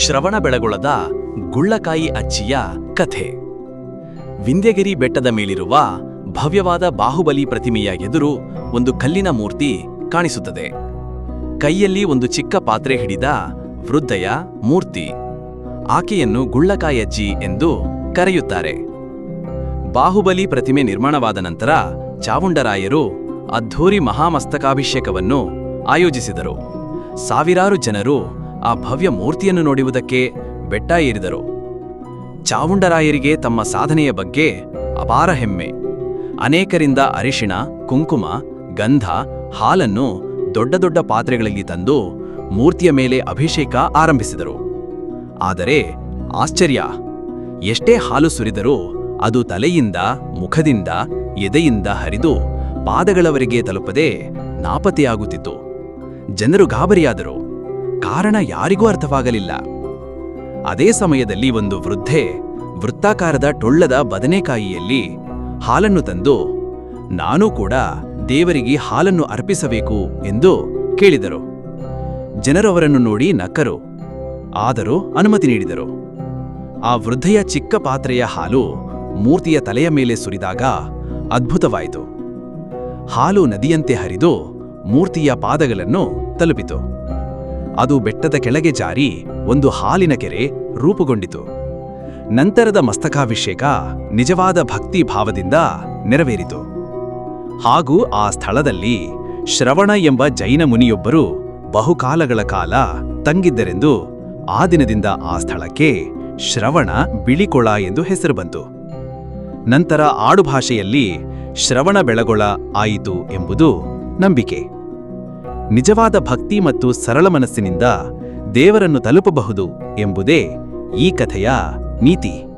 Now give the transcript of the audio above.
ಶ್ರವಣ ಬೆಳಗೊಳದ ಗುಳ್ಳಕಾಯಿ ಅಜ್ಜಿಯ ಕಥೆ. ವಿಂಧ್ಯಗಿರಿ ಬೆಟ್ಟದ ಮೇಲಿರುವ ಭವ್ಯವಾದ ಬಾಹುಬಲಿ ಪ್ರತಿಮೆಯ ಎದುರು ಒಂದು ಕಲ್ಲಿನ ಮೂರ್ತಿ ಕಾಣಿಸುತ್ತದೆ. ಕೈಯಲ್ಲಿ ಒಂದು ಚಿಕ್ಕ ಪಾತ್ರೆ ಹಿಡಿದ ವೃದ್ಧಯ ಮೂರ್ತಿ. ಆಕೆಯನ್ನು ಗುಳ್ಳಕಾಯಜ್ಜಿ ಎಂದು ಕರೆಯುತ್ತಾರೆ. ಬಾಹುಬಲಿ ಪ್ರತಿಮೆ ನಿರ್ಮಾಣವಾದ ನಂತರ ಚಾವುಂಡರಾಯರು ಅದ್ಧೂರಿ ಮಹಾಮಸ್ತಕಾಭಿಷೇಕವನ್ನು ಆಯೋಜಿಸಿದರು. ಸಾವಿರಾರು ಜನರು ಆ ಭವ್ಯ ಮೂರ್ತಿಯನ್ನು ನೋಡುವುದಕ್ಕೆ ಬೆಟ್ಟ ಏರಿದರು. ಚಾವುಂಡರಾಯರಿಗೆ ತಮ್ಮ ಸಾಧನೆಯ ಬಗ್ಗೆ ಅಪಾರ ಹೆಮ್ಮೆ. ಅನೇಕರಿಂದ ಅರಿಶಿಣ, ಕುಂಕುಮ, ಗಂಧ, ಹಾಲನ್ನು ದೊಡ್ಡ ದೊಡ್ಡ ಪಾತ್ರೆಗಳಲ್ಲಿ ತಂದು ಮೂರ್ತಿಯ ಮೇಲೆ ಅಭಿಷೇಕ ಆರಂಭಿಸಿದರು. ಆದರೆ ಆಶ್ಚರ್ಯ! ಎಷ್ಟೇ ಹಾಲು ಸುರಿದರೂ ಅದು ತಲೆಯಿಂದ, ಮುಖದಿಂದ, ಎದೆಯಿಂದ ಹರಿದು ಪಾದಗಳವರೆಗೆ ತಲುಪದೆ ನಾಪತ್ತೆಯಾಗುತ್ತಿತ್ತು. ಜನರು ಗಾಬರಿಯಾದರು. ಕಾರಣ ಯಾರಿಗೂ ಅರ್ಥವಾಗಲಿಲ್ಲ. ಅದೇ ಸಮಯದಲ್ಲಿ ಒಂದು ವೃದ್ಧೆ ವೃತ್ತಾಕಾರದ ಟೊಳ್ಳದ ಬದನೆಕಾಯಿಯಲ್ಲಿ ಹಾಲನ್ನು ತಂದು, ನಾನೂ ಕೂಡ ದೇವರಿಗೆ ಹಾಲನ್ನು ಅರ್ಪಿಸಬೇಕು ಎಂದು ಕೇಳಿದರು. ಜನರವರನ್ನು ನೋಡಿ ನಕ್ಕರು, ಆದರೂ ಅನುಮತಿ ನೀಡಿದರು. ಆ ವೃದ್ಧೆಯ ಚಿಕ್ಕ ಪಾತ್ರೆಯ ಹಾಲು ಮೂರ್ತಿಯ ತಲೆಯ ಮೇಲೆ ಸುರಿದಾಗ ಅದ್ಭುತವಾಯಿತು. ಹಾಲು ನದಿಯಂತೆ ಹರಿದು ಮೂರ್ತಿಯ ಪಾದಗಳನ್ನು ತಲುಪಿತು. ಅದು ಬೆಟ್ಟದ ಕೆಳಗೆ ಜಾರಿ ಒಂದು ಹಾಲಿನ ಕೆರೆ ರೂಪುಗೊಂಡಿತು. ನಂತರದ ಮಸ್ತಕಾಭಿಷೇಕ ನಿಜವಾದ ಭಕ್ತಿ ಭಾವದಿಂದ ನೆರವೇರಿತು. ಹಾಗೂ ಆ ಸ್ಥಳದಲ್ಲಿ ಶ್ರವಣ ಎಂಬ ಜೈನ ಮುನಿಯೊಬ್ಬರು ಬಹುಕಾಲಗಳ ಕಾಲ ತಂಗಿದ್ದರೆಂದು ಆ ದಿನದಿಂದ ಆ ಸ್ಥಳಕ್ಕೆ ಶ್ರವಣ ಬಿಳಿಕೊಳ ಎಂದು ಹೆಸರು ಬಂತು. ನಂತರ ಆಡುಭಾಷೆಯಲ್ಲಿ ಶ್ರವಣ ಬೆಳಗೊಳ ಆಯಿತು ಎಂಬುದು ನಂಬಿಕೆ. ನಿಜವಾದ ಭಕ್ತಿ ಮತ್ತು ಸರಳ ಮನಸ್ಸಿನಿಂದ ದೇವರನ್ನು ತಲುಪಬಹುದು ಎಂಬುದೇ ಈ ಕಥೆಯ ನೀತಿ.